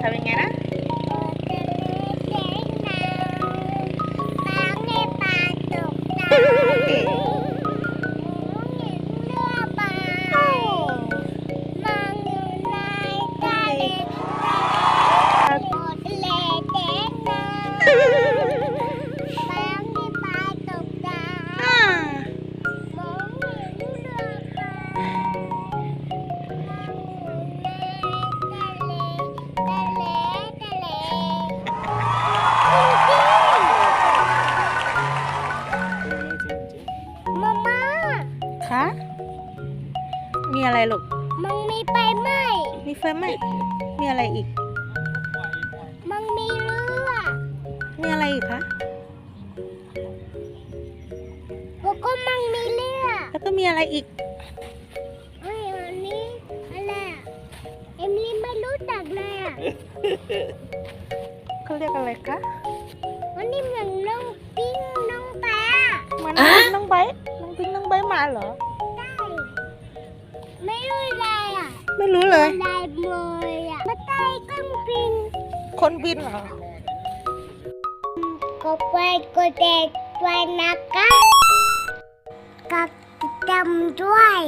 ทำ คะ มีอะไรลูก มันมีไฟไหม้มีไฟไหมมีอะไรอีก มันมีเรือ มีอะไรอีกคะ แล้วก็มันมีเรือ แล้วก็มีอะไรอีกเฮ้ยอันนี้อะไรอะเอมลี่ไม่รู้จักเลยอะเขาเรียกอะไรคะ วันนี้เหมือนน้องปิ้งน้องปลาเหมันน้องน้องไบร์ท น้องพิงน้องไบร์ทมาเหรอได้ไม่รู้อะไรอะไม่รู้เลยอะไรเลยอะมาใต้เครื่องบินคนบินเหรอ ก็ไปก็เด็กด้วยนะคะกับติดตามด้วย